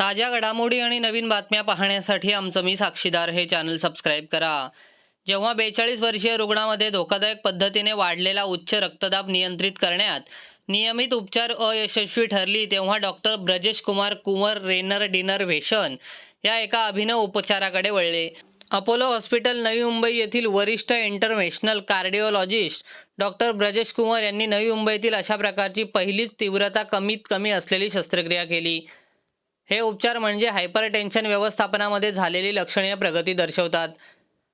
ताज्या घडामोडी आणि नवीन बातम्या पाहण्यासाठी आमचं मी साक्षीदार हे चॅनल सबस्क्राईब करा. जेव्हा बेचाळीस वर्षीय रुग्णामध्ये धोकादायक पद्धतीने वाढलेला उच्च रक्तदाब नियंत्रित करण्यात नियमित उपचार अयशस्वी ठरली तेव्हा doctor Brajesh Kumar Kunwar renal denervation या एका अभिनव उपचाराकडे वळले. अपोलो हॉस्पिटल नवी मुंबई येथील वरिष्ठ international cardiologist doctor Brajesh Kumar यांनी नवी मुंबईतील अशा प्रकारची पहिलीच तीव्रता कमीत कमी असलेली शस्त्रक्रिया केली. हे उपचार म्हणजे हायपरटेन्शन व्यवस्थापनामध्ये झालेली लक्षणीय प्रगती दर्शवतात.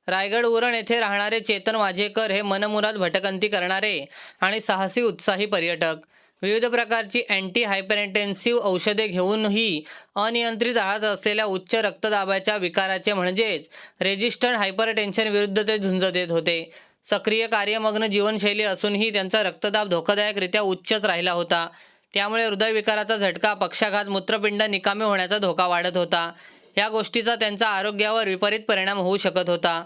रायगड उरण येथे राहणारे चेतन वाजेकर हे मनमुराद भटकंती करणारे आणि साहसी उत्साही पर्यटक. विविध प्रकारची अँटी हायपरटेन्सिव्ह औषधे घेऊनही अनियंत्रित राहत असलेल्या उच्च रक्तदाबाच्या विकाराचे म्हणजेच रेजिस्टंट हायपरटेन्शन विरुद्ध ते झुंज देत होते. सक्रिय कार्यमग्न जीवनशैली असूनही त्यांचा रक्तदाब धोकादायकरित्या उच्चच राहिला होता. त्यामुळे हृदयविकाराचा झटका पक्षाघात मूत्रपिंड निकामी होण्याचा धोका वाढत होता. या गोष्टीचा त्यांच्या आरोग्यावर विपरीत परिणाम होऊ शकत होता.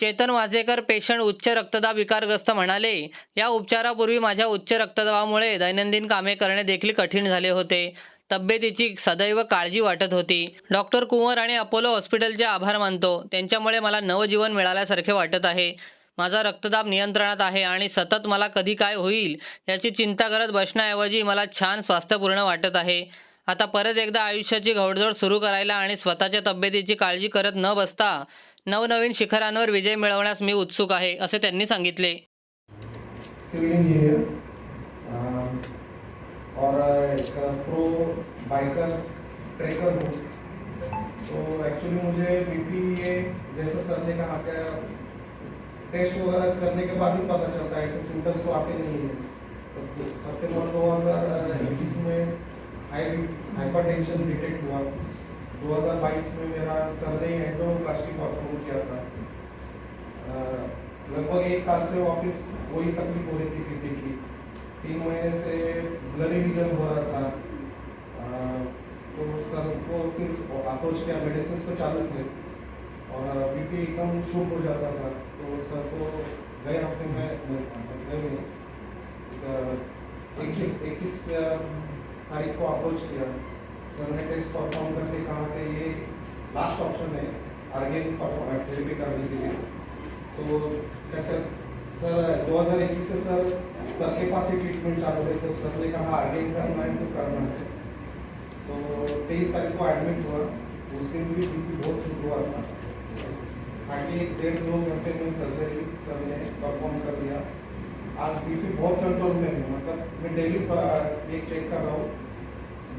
चेतन वाजेकर पेशंट उच्च रक्तदाब विकारग्रस्त म्हणाले या उपचारापूर्वी माझ्या उच्च रक्तदाबामुळे दैनंदिन कामे करणे देखील कठीण झाले होते. तब्येतीची सदैव काळजी वाटत होती. डॉक्टर कुंवर आणि अपोलो हॉस्पिटलचे आभार मानतो. त्यांच्यामुळे मला नवजीवन मिळाल्यासारखे वाटत आहे. माझा रक्तदाब नियंत्रणात आहे आणि सतत मला कधी काय होईल याची चिंता करत बसण्याऐवजी मला छान स्वास्थ्यपूर्ण वाटत आहे. आता परत एकदा आयुष्याची घोडदौड सुरू करायला आणि स्वतःच्या तब्येतीची काळजी करत न बसता नवनवीन शिखरांवर विजय मिळवण्यास मी उत्सुक आहे असे त्यांनी सांगितले. और एक प्रो बाइकर ट्रेकर हूँ. तो एक्चुअली मुझे बीपी ये जैसा सर ने कहा क्या टेस्ट वगैरह करने के बाद ही पता चलता है ऐसे सिम्टम्स तो आते नहीं है। तो सितंबर दो हज़ार इक्कीस में हाइपर टेंशन डिटेक्ट हुआ। 2022 में मेरा सर ने एंडोप्लास्टी परफॉर्म किया था। लगभग एक साल से वापस वही तकलीफ़ हो रही थी पीपी की। तीन महीने से ब्लरी विजन हो रहा था। अ, तो सर को फिर अप्रोच किया। मेडिसिन तो चालू थे। और बीपी एकदम शूट हो जाता था तो सर को गए हफ़्ते में गए इक्कीस इक्कीस तारीख को अप्रोच किया। सर ने टेस्ट परफॉर्म करके कहा कि ये लास्ट ऑप्शन है अर्गेन परफॉर्म थेरेपी करने के लिए। तो कैसे सर 2021 से सर सर के पास ही ट्रीटमेंट चालू है तो सर ने कहा अर्गेन करना है तो करना है। तो तेईस तारीख को एडमिट हुआ उस दिन भी बहुत छूट हुआ था। हार्डली एक डेढ़ दो घंटे में सर्जरी सर ने परफॉर्म कर दिया आज बीपी बहुत कंट्रोल में है मतलब मैं डेली एक चेक कर रहा हूँ।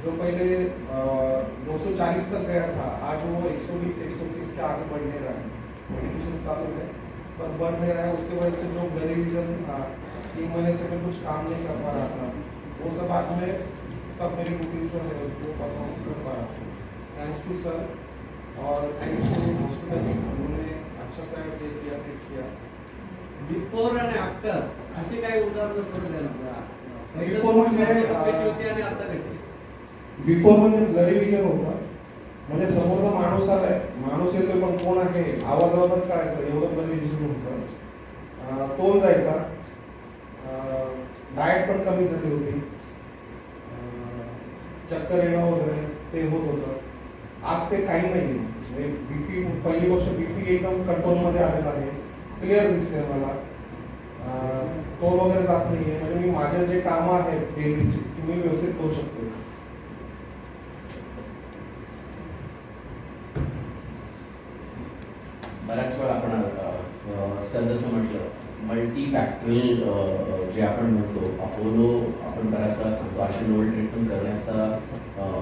जो पहले दो सौ चालीस तक गया था, आज वो एक सौ बीस, एक सौ तीस के आगे बढ़ नहीं रहा है। मेडिकेशन चालू है, पर बढ़ नहीं रहा है, उसके वजह से जो ब्लडी विजन था तीन महीने से मैं कुछ काम नहीं कर पा रहा था। वो सब आज मैं, सब मेरी रूटीन जो है वो परफॉर्म कर पा रहा हूँ। थैंक्स टू सर और थैंक्स टू हॉस्पिटल उन्होंने अच्छा किया किया बिफोर आणि आफ्टर असे काही उदाहरण करून द्या जरा. Before म्हणजे, कशी होती आणि आता कशी बिफोर म्हणजे ब्लरी विजन होता म्हणजे समोरचा माणूस आलाय माणूस येतोय पण कोण आहे आवाजावरच कळायचं एवढं ब्लरी विजन होतं अं, तोल जायचा डाएट पण कमी झाली होती. अं, चक्कर येणं वगैरे ते होत होतं. आज ते काही नाही. म्हणजे बीपी पहिली गोष्ट बीपी एकदम कंट्रोलमध्ये आलेला आहे. क्लिअर दिसते मला. तो वगैरे जात नाहीये. म्हणजे मी माझे जे कामं आहेत डेलीची ती मी व्यवस्थित करू शकतो बऱ्याच वेळा आपण सर जसं म्हटलं मल्टी फॅक्टरल जे आपण म्हणतो अपोलो आपण बऱ्याच वेळा सांगतो अशी नोवल ट्रीटमेंट करण्याचा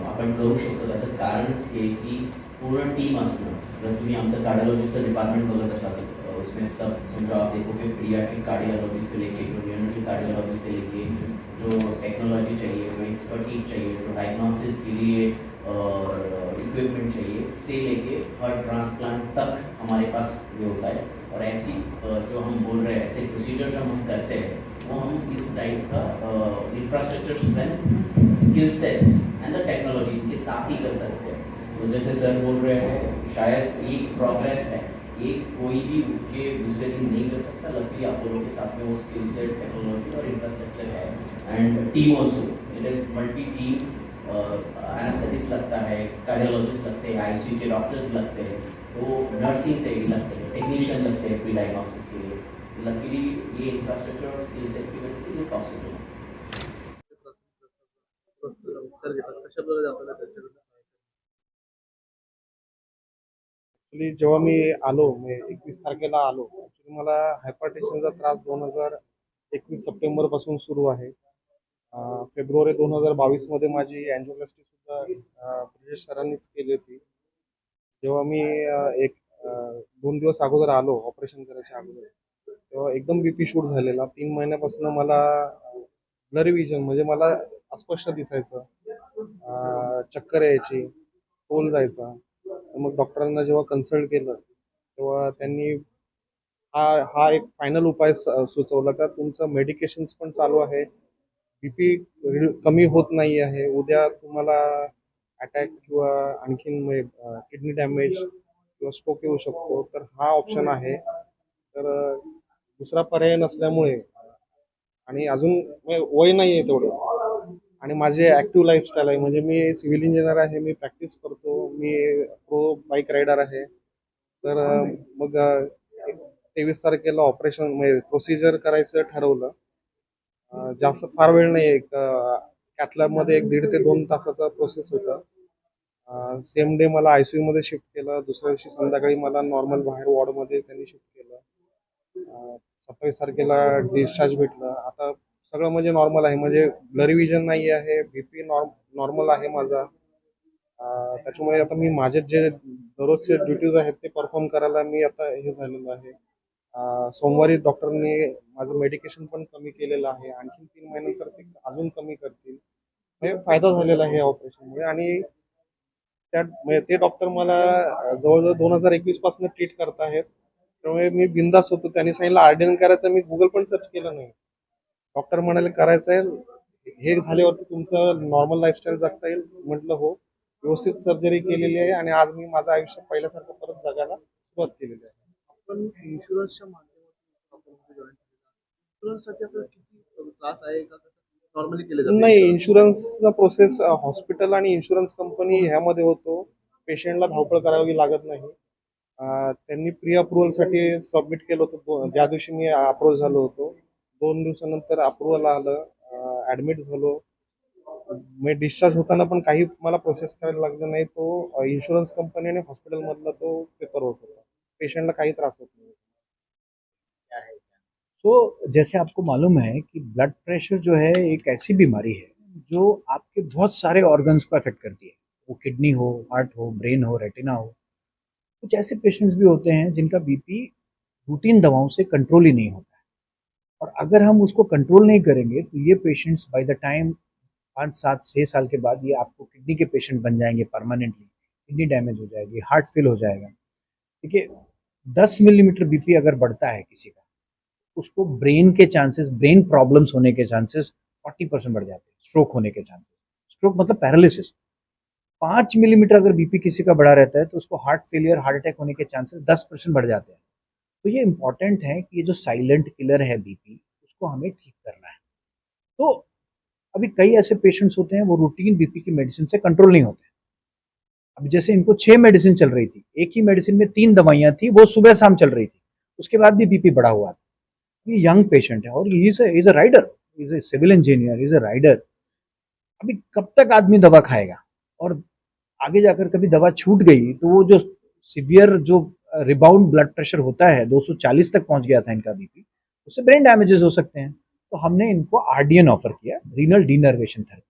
आपण करू शकतो. त्याचं कारणच हे की पूर्ण टीम असणं. जर तुम्ही आमचं कार्डिओलॉजीचं डिपार्टमेंट बघत असाल उसमें सब समझो आप देखो कि पीडियाट्रिक कार्डियोलॉजी से लेके, जो न्यूरोलॉजी कार्डियोलॉजी से लेके, जो टेक्नोलॉजी चाहिए, जो एक्सपर्टीज चाहिए, जो डायग्नोसिस के लिए इक्विपमेंट चाहिए, से लेके हर ट्रांसप्लांट तक हमारे पास ये होता है। और ऐसी जो हम बोल रहे हैं, ऐसे प्रोसीजर जो हम करते हैं वो हम इस टाइप का infrastructure strength skill set and the technology इसके साथ ही कर सकते हैं। तो जैसे सर बोल रहे हैं, शायद एक प्रोग्रेस है। एक कोई भी उठ के दूसरे दिन नहीं कर सकता, लकीली अपोलो के साथ में वो स्किल सेट टेक्नोलॉजी और इंफ्रास्ट्रक्चर है। And team also it is multi team anaesthetist लगता है कार्डियोलॉजिस्ट लगते हैं आईसीयू के डॉक्टर्स लगते हैं तो नर्सिंग लगते हैं टेक्नीशियन लगते हैं प्री डायग्नोसिस के लिए। लकीली ये इंफ्रास्ट्रक्चर और स्किल सेट की वजह से ये पॉसिबल है जेव्हा मी आलो एकवीस तारखेला आलो ॲक्च्युली मला हायपरटेन्शनचा त्रास दोन हजार एकवीस सप्टेंबरपासून सुरू आहे. फेब्रुवारी दोन हजार बावीसमध्ये माझी अँजिओप्लास्टी सुद्धा ब्रिजेश सरांनीच केली होती. जेव्हा मी एक दोन दिवस अगोदर आलो ऑपरेशन करायच्या अगोदर तेव्हा एकदम बी शूट झालेला. तीन महिन्यापासून मला ब्लरी विजन म्हणजे मला अस्पष्ट दिसायचं. चक्कर यायची तोल जायचा. मग डॉक्टरांना जेव्हा कन्सल्ट केलं तेव्हा त्यांनी हा हा एक फायनल उपाय सुचवला का तुमचं मेडिकेशन्स पण चालू आहे. बीपी कमी होत नाही आहे. उद्या तुम्हाला अटॅक किंवा आणखीन म्हणजे, किडनी डॅमेज किंवा स्ट्रोक येऊ शकतो. तर हा ऑप्शन आहे. तर दुसरा पर्याय नसल्यामुळे आणि अजून म्हणजे वय नाही आहे तेवढं. आणि माझे ॲक्टिव्ह लाईफस्टाईल आहे. म्हणजे मी सिव्हिल इंजिनियर आहे मी प्रॅक्टिस करतो मी प्रो बाईक रायडर आहे. तर मग तेवीस तारखेला ऑपरेशन म्हणजे प्रोसिजर करायचं ठरवलं. जास्त फार वेळ नाही एक कॅथलॅबमध्ये एक दीड ते दोन तासाचा प्रोसेस होता. सेम डे मला आय सी मध्ये शिफ्ट केलं. दुसऱ्या दिवशी संध्याकाळी मला नॉर्मल बाहेर वॉर्डमध्ये त्यांनी शिफ्ट केलं. सत्तावीस तारखेला डिस्चार्ज भेटलं. आता सगळं म्हणजे नॉर्मल आहे. म्हणजे ब्लरी विजन नाही आहे. बीपी नॉर्म नॉर्मल आहे माझा. त्याच्यामुळे आता मी माझे जे दररोजचे ड्युटीज आहेत ते परफॉर्म करायला मी आता हे झालेलो आहे. सोमवारी डॉक्टरनी माझं मेडिकेशन पण कमी केलेलं आहे. आणखी तीन महिन्यानंतर ते अजून कमी करतील. हे फायदा झालेला आहे ऑपरेशनमुळे आणि त्या म्हणजे ते डॉक्टर मला जवळजवळ दोन हजार एकवीसपासून ट्रीट करत आहेत. त्यामुळे मी बिंदास होतो. त्यांनी सांगितलं आरडीएन करायचं मी गुगल पण सर्च केलं नाही. डॉक्टर म्हणाले करायचं आहे. हे झाल्यावरती तुमचं नॉर्मल लाईफस्टाईल जगता येईल. म्हटलं हो. व्यवस्थित सर्जरी केलेली आहे आणि आज मी माझं आयुष्य पहिल्यासारखं परत जगायला सुरुवात केलेली आहे. आपण इन्शुरन्सच्या माध्यमातून नाही इन्शुरन्सचा प्रोसेस हॉस्पिटल आणि इन्शुरन्स कंपनी ह्यामध्ये होतो. पेशंटला धावपळ करावी लागत नाही. त्यांनी प्री अप्रुव्हलसाठी सबमिट केलं होतं. दो- ज्या दिवशी मी अप्रूव्ह झालो होतो, दोन दिवसानंतर अप्रुव्हल आलं ॲडमिट झालो. मी डिस्चार्ज होताना पण काही मला प्रोसेस करायला लागलं नाही. तो इन्शुरन्स कंपनी आणि हॉस्पिटलमधला तो पेपर होत होता. पेशंटला काही त्रास होत नाही. तो जैसे आपको मालूम है कि ब्लड प्रेशर जो है, एक ऐसी बीमारी है, जो आपके बहुत सारे ऑर्गन्स को अफेक्ट करती है. वो किडनी हो हार्ट हो ब्रेन हो रेटिना हो. कुछ ऐसे पेशेंट्स भी होते हैं जिनका बीपी रूटीन दवाओं से कंट्रोल ही नहीं होता है। और अगर हम उसको कंट्रोल नहीं करेंगे तो ये पेशेंट्स बाय द टाइम पाँच सात छः साल के बाद ये आपको किडनी के पेशेंट बन जाएँगे परमानेंटली किडनी डैमेज हो जाएगी हार्ट फेल हो जाएगा। देखिए, दस मिलीमीटर बीपी अगर बढ़ता है किसी का, उसको ब्रेन के चांसेस ब्रेन प्रॉब्लम्स होने के चांसेस 40 परसेंट बढ़ जाते हैं स्ट्रोक होने के चांसेस स्ट्रोक मतलब पैरालिसिस पाँच मिलीमीटर अगर बीपी किसी का बढ़ा रहता है तो उसको हार्ट फेलियर हार्ट अटैक होने के चांसेस दस परसेंट बढ़ जाते हैं। तो ये इंपॉर्टेंट है कि ये जो साइलेंट किलर है बीपी उसको हमें ठीक करना है। तो अभी कई ऐसे पेशेंट्स होते हैं, वो रूटीन बीपी की मेडिसिन से कंट्रोल नहीं होते। अब जैसे इनको छह मेडिसिन चल रही थी, एक ही मेडिसिन में तीन दवाइयाँ थी, वो सुबह शाम चल रही थी, उसके बाद भी बीपी बढ़ा हुआ था। ये यंग पेशेंट है और is a rider is a civil engineer is a rider अभी कब तक आदमी दवा खाएगा? और आगे जाकर कभी दवा छूट गई तो वो जो सिवियर जो रिबाउंड ब्लड प्रेशर होता है 240 तक पहुँच गया था इनका बीपी उससे ब्रेन डैमेजेस हो सकते हैं। तो हमने इनको आरडीएन ऑफ़र किया रीनल डीनर्वेशन थेरेपी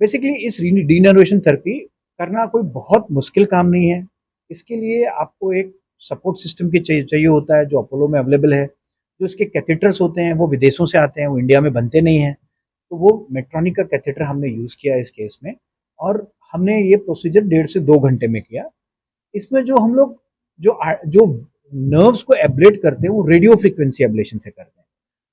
बेसिकली इस डीनर्वेशन थेरेपी करना कोई बहुत मुश्किल काम नहीं है। इसके लिए आपको एक सपोर्ट सिस्टम की चाहिए होता है, जो अपोलो में अवेलेबल है, जो इसके कैथेटर्स होते हैं, वो विदेशों से आते हैं, वो इंडिया में बनते नहीं हैं। तो वो मेट्रॉनिक का कैथेटर हमने यूज़ किया इस केस में और हमने ये प्रोसीजर डेढ़ से दो घंटे में किया। इसमें जो हम लोग, जो जो नर्व्स को एब्लेट करते हैं, वो रेडियो फ्रिक्वेंसी एब्लेशन से करते हैं।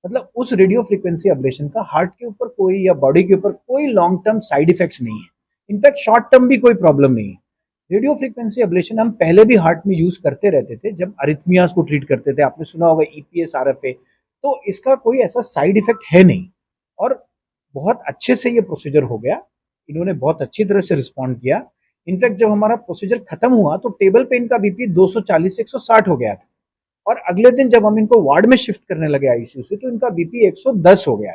मतलब उस रेडियो फ्रिक्वेंसी एब्लेशन का हार्ट के ऊपर कोई या बॉडी के ऊपर कोई लॉन्ग टर्म साइड इफेक्ट्स नहीं है। इनफैक्ट शॉर्ट टर्म भी कोई प्रॉब्लम नहीं है। रेडियो फ्रिक्वेंसी एब्लेशन हम पहले भी हार्ट में यूज़ करते रहते थे, जब अरिथमियास को ट्रीट करते थे। आपने सुना होगा E ईपीएस आरएफए तो इसका कोई ऐसा साइड इफ़ेक्ट है नहीं। और बहुत अच्छे से ये प्रोसीजर हो गया। इन्होंने बहुत अच्छी तरह से रिस्पॉन्ड किया। इनफैक्ट जब हमारा प्रोसीजर खत्म हुआ तो टेबल पे इनका बीपी 240 से 160 हो गया था। और अगले दिन जब हम इनको वार्ड में शिफ्ट करने लगे आईसीयू से तो इनका बीपी 110 हो गया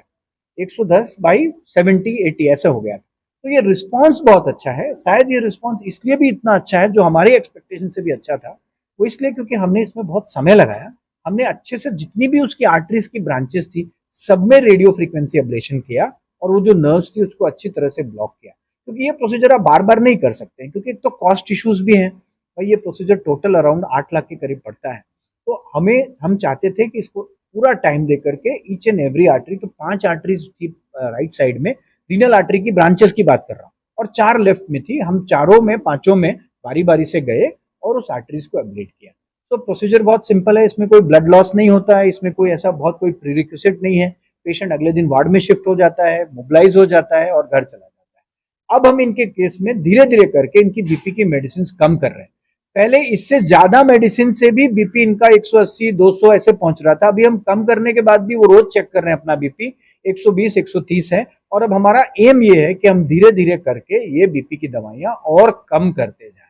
110 बाई 70 80 ऐसा हो गया तो ये रिस्पांस बहुत अच्छा है। शायद ये रिस्पांस इसलिए भी इतना अच्छा है, जो हमारे एक्सपेक्टेशन से भी अच्छा था। वो इसलिए क्योंकि हमने इसमें बहुत समय लगाया। हमने अच्छे से जितनी भी उसकी आर्टरीज की ब्रांचेस थी, सब में रेडियो फ्रीक्वेंसी अब्लेशन किया। और वो जो नर्व्स थी उसको अच्छी तरह से ब्लॉक किया। क्योंकि ये प्रोसीजर आप बार बार नहीं कर सकते हैं, क्योंकि एक तो कॉस्ट इश्यूज़ भी हैं और ये प्रोसीजर टोटल अराउंड आठ लाख के करीब पड़ता है। तो हमें, हम चाहते थे कि इसको पूरा टाइम दे करके ईच एंड एवरी आर्टरी तो पाँच आर्टरीज थी राइट साइड में रीनल आर्टरी की ब्रांचेस की बात कर रहा हूँ। और चार लेफ़्ट में थी, हम चारों में, पाँचों में बारी बारी से गए और उस आर्टरीज को अपग्रेड किया। सो प्रोसीजर बहुत सिंपल है, इसमें कोई ब्लड लॉस नहीं होता है, इसमें कोई ऐसा, बहुत कोई प्रीरिक्विजिट नहीं है। पेशेंट अगले दिन वार्ड में शिफ्ट हो जाता है, मोबिलाइज हो जाता है और घर चला जाता है। अब हम इनके केस में धीरे धीरे करके इनकी बीपी की मेडिसिन कम कर रहे हैं। पहले इससे ज़्यादा मेडिसिन से भी बीपी इनका 180 200 ऐसे पहुँच रहा था। अभी हम कम करने के बाद भी वो रोज चेक कर रहे हैं अपना बीपी 120 130 है और अब हमारा एम ये है कि हम धीरे धीरे करके ये बीपी की दवाइयाँ और कम करते जाएँ।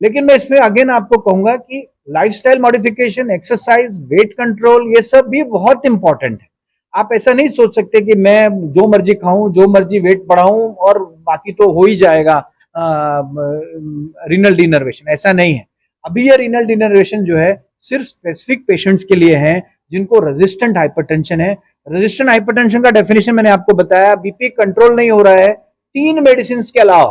लेकिन मैं इसमें अगेन आपको कहूँगा कि lifestyle modification exercise weight control ये सब भी बहुत इंपॉर्टेंट है। आप ऐसा नहीं सोच सकते कि मैं जो मर्ज़ी खाऊं, जो मर्ज़ी वेट बढ़ाऊं और बाकी तो हो ही जाएगा रिनल डिनर्वेशन ऐसा नहीं है। अभी ये रिनल डिनर्वेशन जो है, सिर्फ़ स्पेसिफिक पेशेंट्स के लिए है, जिनको रेजिस्टेंट हाइपरटेंशन है। रेजिस्टेंट हाइपरटेंशन का डेफिनेशन मैंने आपको बताया बीपी कंट्रोल नहीं हो रहा है। तीन मेडिसिन के अलावा,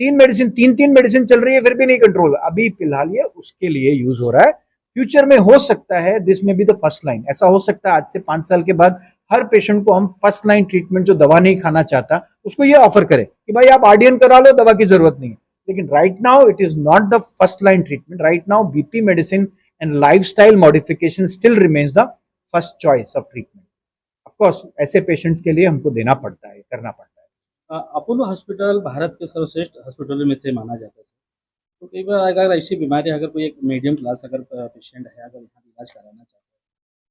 तीन मेडिसिन तीन तीन मेडिसिन चल रही है, फिर भी नहीं कंट्रोल अभी फ़िलहाल ये उसके लिए यूज़ हो रहा है। फ्यूचर में हो सकता है दिस में बी द फ़र्स्ट लाइन ऐसा हो सकता है, आज से पाँच साल के बाद हर पेशेंट को हम फ़र्स्ट लाइन ट्रीटमेंट जो दवा नहीं खाना चाहता, उसको ये ऑफ़र करें कि भाई आप आरडीएन करा लो, दवा की ज़रूरत नहीं है। लेकिन right now it is not the first line treatment right now BP medicine and lifestyle modification still remains the first choice of treatment of course ऐसे पेशेंट्स के लिए हमको देना पड़ता है, करना पड़ता है। अपोलो हॉस्पिटल भारत के सर्वश्रेष्ठ हॉस्पिटलों में से माना जाता है। तो कई बार अगर ऐसी बीमारी अगर कोई एक मीडियम क्लास अगर पेशेंट है अगर यहाँ इलाज कराना चाहता है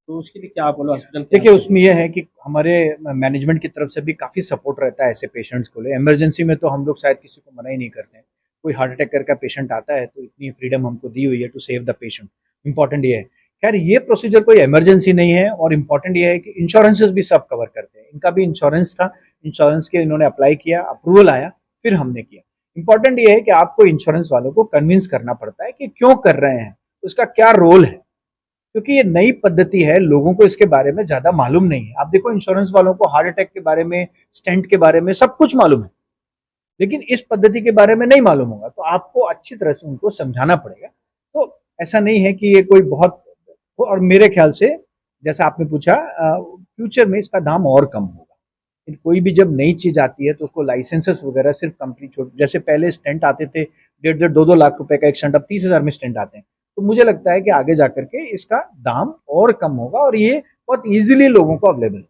तो उसके लिए क्या अपोलो हॉस्पिटल देखिए उसमें यह है कि हमारे मैनेजमेंट की तरफ़ से भी काफ़ी सपोर्ट रहता है ऐसे पेशेंट्स को लिए इमरजेंसी में तो हम लोग शायद किसी को मना ही नहीं करते हैं। कोई हार्ट अटैक करके पेशेंट आता है तो इतनी फ्रीडम हमको दी हुई है to save the patient important ये है। खैर ये प्रोसीजर कोई इमरजेंसी नहीं है और इंपॉर्टेंट ये है कि इंश्योरेंसेस भी सब कवर करते हैं। इनका भी इंश्योरेंस था। इंश्योरेंस के इन्होंने अप्लाई किया अप्रूवल आया फिर हमने किया। इंपॉर्टेंट ये है कि आपको इंश्योरेंस वालों को कन्विंस करना पड़ता है कि क्यों कर रहे हैं, उसका क्या रोल है। क्योंकि ये नई पद्धति है, लोगों को इसके बारे में ज़्यादा मालूम नहीं है। आप देखो इंश्योरेंस वालों को हार्ट अटैक के बारे में स्टेंट के बारे में सब कुछ मालूम है। लेकिन इस पद्धति के बारे में नहीं मालूम होगा तो आपको अच्छी तरह से उनको समझाना पड़ेगा। तो ऐसा नहीं है कि ये कोई बहुत, और मेरे ख्याल से, जैसा आपने पूछा फ्यूचर में इसका दाम और कम होगा लेकिन कोई भी जब नई चीज़ आती है तो उसको लाइसेंसेस वगैरह सिर्फ़ कंपनी छोड़, जैसे पहले स्टेंट आते थे, डेढ़ डेढ़, दो दो लाख रुपए का एक स्टेंट अब तीस हज़ार में स्टेंट आते हैं। तो मुझे लगता है कि आगे जा करके इसका दाम और कम होगा और ये बहुत ईजिली लोगों को अवेलेबल